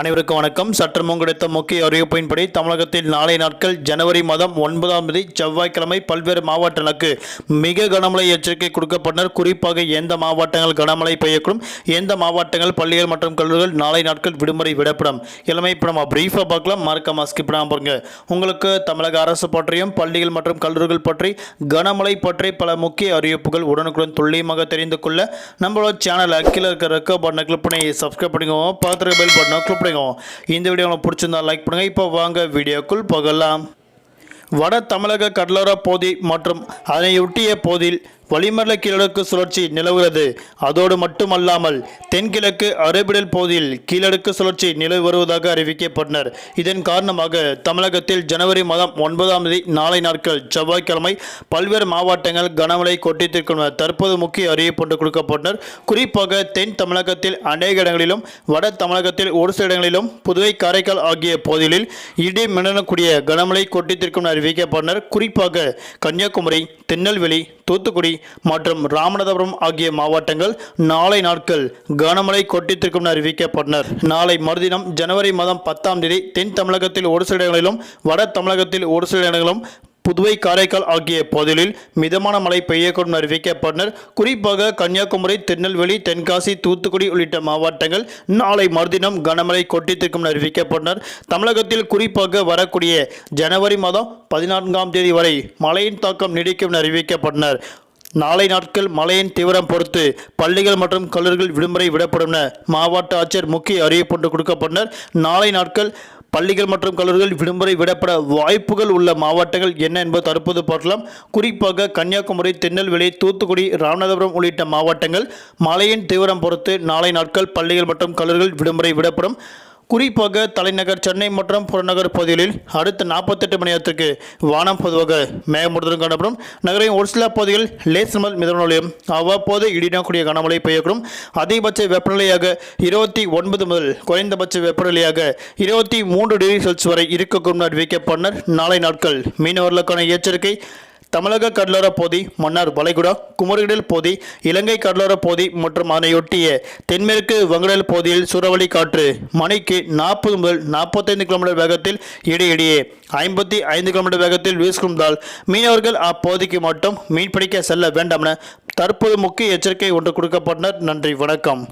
அனைவருக்கும் வணக்கம். சற்றமும் கிடைத்த முக்கிய அறிவிப்பின்படி தமிழகத்தில் நாளை நாட்கள் ஜனவரி மாதம் ஒன்பதாம் தேதி செவ்வாய்க்கிழமை பல்வேறு மாவட்டங்களுக்கு மிக கனமழை எச்சரிக்கை கொடுக்கப்பட்டனர். குறிப்பாக எந்த மாவட்டங்கள் கனமழை பெய்யக்கூடும். எந்த மாவட்டங்கள் பள்ளிகள் மற்றும் கல்லூரிகள் நாளை நாட்கள் விடுமுறை விடப்படும். எல்லாமே இப்போ நம்ம பிரீஃபாக பார்க்கலாம். மறக்காம ஸ்கிப் பண்ணாம பாருங்க. உங்களுக்கு தமிழக அரசு பற்றியும் பள்ளிகள் மற்றும் கல்லூரிகள் பற்றி கனமழை பற்றி பல முக்கிய அறிவிப்புகள் உடனுக்குடன் துல்லியமாக தெரிந்து கொள்ள நம்மளோட சேனல் கீழே இருக்கிற ரெக்க பட்டனை கிளிக் பண்ணி சப்ஸ்கிரைப் பண்ணிக்கோங்க. பார்த்துருக்க பெல் பட்டனை கிளிக் பண்ணிக்கோங்க இந்த வீடியோ உங்களுக்கு பிடிச்சிருந்தா லைக் பண்ணுங்கள் இப்போ வாங்க வீடியோக்குள் போகலாம். வட தமிழக கடலோர பகுதி மற்றும் அதனையொட்டிய பகுதியில் வளிமண்டல கீழடுக்கு சுழற்சி நிலவுகிறது. அதோடு மட்டுமல்லாமல் தென்கிழக்கு அரபிடல் பகுதியில் கீழடுக்கு சுழற்சி நிலவு வருவதாக அறிவிக்கப்பட்டனர். இதன் காரணமாக தமிழகத்தில் ஜனவரி மாதம் ஒன்பதாம் தேதி நாளை நாட்கள் செவ்வாய்க்கிழமை பல்வேறு மாவட்டங்கள் கனமழை கொட்டித்திருக்கும் தற்போது முக்கிய அறிவிப்பு கொடுக்கப்பட்டனர். குறிப்பாக தென் தமிழகத்தில் அநேக இடங்களிலும் வட தமிழகத்தில் ஒரு சில இடங்களிலும் புதுவை காரைக்கால் ஆகிய பகுதிகளில் இடி மின்னக்கூடிய கனமழை கொட்டித்திருக்கும் அறிவிக்கப்பட்டனர். குறிப்பாக கன்னியாகுமரி திருநெல்வேலி தூத்துக்குடி மற்றும் ராமநாதபுரம் ஆகிய மாவட்டங்கள் நாளை நாட்கள் கனமழை கொட்டித்திருக்கும் அறிவிக்கப்பட்டனர். நாளை மறுதினம் ஜனவரி மாதம் பத்தாம் தேதி தென் தமிழகத்தில் ஒரு சில இடங்களிலும் வட தமிழகத்தில் ஒரு சில இடங்களிலும் புதுவை காரைக்கால் ஆகிய பகுதிகளில் மிதமான மழை பெய்யக்கூடும் அறிவிக்கப்பட்டனர். குறிப்பாக கன்னியாகுமரி திருநெல்வேலி தென்காசி தூத்துக்குடி உள்ளிட்ட மாவட்டங்கள் நாளை மறுதினம் கனமழை கொட்டித்திருக்கும் அறிவிக்கப்பட்டனர். தமிழகத்தில் குறிப்பாக வரக்கூடிய ஜனவரி மாதம் பதினான்காம் தேதி வரை மழையின் தாக்கம் நீடிக்கும் என அறிவிக்கப்பட்டனர். நாளை நாட்கள் மழையின் தீவிரம் பொறுத்து பள்ளிகள் மற்றும் கல்லூரிகள் விடுமுறை விடப்படும் என மாவட்ட ஆட்சியர் முக்கிய அறிவிப்பு ஒன்று கொடுக்கப்பட்டனர். நாளை நாட்கள் பள்ளிகள் மற்றும் கல்லூரிகள் விடுமுறை விடப்பட வாய்ப்புகள் உள்ள மாவட்டங்கள் என்ன என்பது தற்போது பார்க்கலாம். குறிப்பாக கன்னியாகுமரி திருநெல்வேலி தூத்துக்குடி ராமநாதபுரம் உள்ளிட்ட மாவட்டங்கள் மழையின் தீவிரம் பொறுத்து நாளை நாட்கள் பள்ளிகள் மற்றும் கல்லூரிகள் விடுமுறை விடப்படும். குறிப்பாக தலைநகர் சென்னை மற்றும் புறநகர் பகுதிகளில் அடுத்த நாற்பத்தெட்டு மணி நேரத்திற்கு வானம் பொதுவாக மேகமூட்டத்துடன் காணப்படும். நகரின் ஒரு சில பகுதிகளில் லேசமல் மிதமலையும் அவ்வப்போது இடிடக்கூடிய கனமழை பெய்யக்கூடும். அதிகபட்ச வெப்பநிலையாக இருபத்தி ஒன்பது முதல் குறைந்தபட்ச வெப்பநிலையாக இருபத்தி மூன்று டிகிரி செல்சியஸ் வரை இருக்கக்கூடும் என அறிவிக்கப்பட்டனர் நாளை நாட்கள் மீனவர்களுக்கான எச்சரிக்கை. தமிழக கடலோரப் பகுதி மன்னார் வளைகுடா குமரிகடல் பகுதி இலங்கை கடலோரப் பகுதி மற்றும் அதனையொட்டிய தென்மேற்கு வங்கடல் பகுதியில் சூறாவளி காற்று மணிக்கு நாற்பது முதல் நாற்பத்தைந்து கிலோமீட்டர் வேகத்தில் இடையிடையே ஐம்பத்தி ஐந்து கிலோமீட்டர் வேகத்தில் வீசுகின்றால் மீனவர்கள் அப்பகுதிக்கு மட்டும் மீன்பிடிக்க செல்ல வேண்டாம் என தற்போது முக்கிய எச்சரிக்கை ஒன்று கொடுக்கப்பட்டனர். நன்றி வணக்கம்.